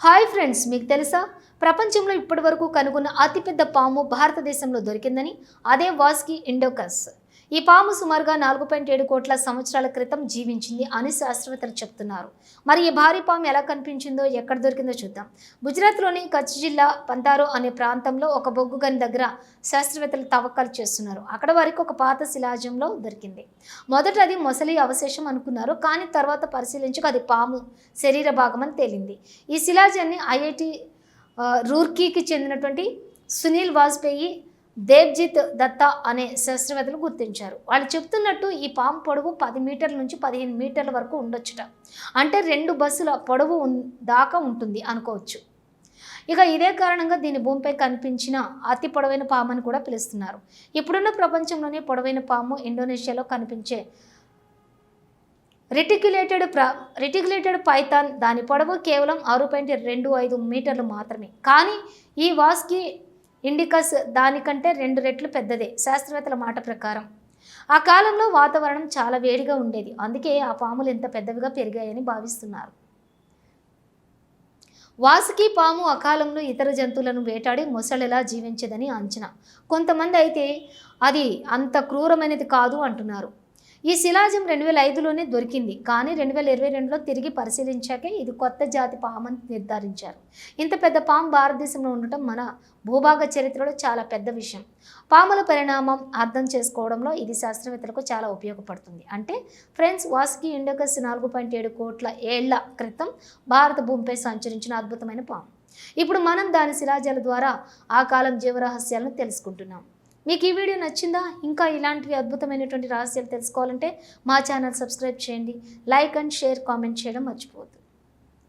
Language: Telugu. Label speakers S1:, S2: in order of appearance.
S1: హాయ్ ఫ్రెండ్స్ మీకు తెలుసా? ప్రపంచంలో ఇప్పటివరకు కనుగొన్న అతిపెద్ద పాము భారతదేశంలో దొరికిందని అదే వాస్కి ఇండోకస్. ఈ పాము సుమారుగా నాలుగు పాయింట్ ఏడు కోట్ల సంవత్సరాల క్రితం జీవించింది అని శాస్త్రవేత్తలు చెప్తున్నారు. మరి ఈ భారీ పాము ఎలా కనిపించిందో ఎక్కడ దొరికిందో చూద్దాం. గుజరాత్లోని కచ్ జిల్లా పంతారో అనే ప్రాంతంలో ఒక బొగ్గు గని దగ్గర శాస్త్రవేత్తలు తవ్వకాలు చేస్తున్నారు. అక్కడ వారికి ఒక పాత శిలాజంలో దొరికింది. మొదట అది మొసలి అవశేషం అనుకున్నారు కానీ తర్వాత పరిశీలించక అది పాము శరీర భాగం అని తేలింది. ఈ శిలాజాన్ని ఐఐటి రూర్కీకి చెందినటువంటి సునీల్ వాజ్పేయి దేవ్జిత్ దత్తా అనే శాస్త్రవేత్తలు గుర్తించారు. వాళ్ళు చెప్తున్నట్టు ఈ పాము పొడవు పది మీటర్ల నుంచి పదిహేను మీటర్ల వరకు ఉండొచ్చుట. అంటే రెండు బస్సుల పొడవు దాకా ఉంటుంది అనుకోవచ్చు. ఇక ఇదే కారణంగా దీని భూమిపై కనిపించిన అతి పొడవైన పాము అని కూడా పిలుస్తున్నారు. ఇప్పుడున్న ప్రపంచంలోనే పొడవైన పాము ఇండోనేషియాలో కనిపించే రిటిక్యులేటెడ్ ప్ర రిటిక్యులేటెడ్ పైథాన్ దాని పొడవు కేవలం ఆరు పాయింట్ రెండు ఐదు మీటర్లు మాత్రమే. కానీ ఈ వాస్కి ఇండికస్ దానికంటే రెండు రెట్లు పెద్దదే శాస్త్రవేత్తల మాట ప్రకారం. ఆ కాలంలో వాతావరణం చాలా వేడిగా ఉండేది. అందుకే ఆ పాములు ఇంత పెద్దవిగా పెరిగాయని భావిస్తున్నారు. వాసుకి పాము అకాలంలో ఇతర జంతువులను వేటాడి మొసళ్ళలా జీవించదని అంచనా. కొంతమంది అయితే అది అంత క్రూరమైనది కాదు అంటున్నారు. ఈ శిలాజం రెండు వేల ఐదులోనే దొరికింది. కానీ రెండు వేల ఇరవై రెండులో తిరిగి పరిశీలించాకే ఇది కొత్త జాతి పాము అని నిర్ధారించారు. ఇంత పెద్ద పాము భారతదేశంలో ఉండటం మన భూభాగ చరిత్రలో చాలా పెద్ద విషయం. పాముల పరిణామం అర్థం చేసుకోవడంలో ఇది శాస్త్రవేత్తలకు చాలా ఉపయోగపడుతుంది. అంటే ఫ్రెండ్స్ వాసుకి ఇండోకస్ నాలుగు పాయింట్ ఏడు కోట్ల ఏళ్ళ క్రితం భారత భూమిపై సంచరించిన అద్భుతమైన పాము. ఇప్పుడు మనం దాని శిలాజాల ద్వారా ఆ కాలం జీవరహస్యాలను తెలుసుకుంటున్నాం. మీకు ఈ వీడియో నచ్చిందా? ఇంకా ఇలాంటివి అద్భుతమైనటువంటి రహస్యాలు తెలుసుకోవాలంటే మా ఛానల్ సబ్స్క్రైబ్ చేయండి. లైక్ అండ్ షేర్ కామెంట్ చేయడం మర్చిపోవద్దు.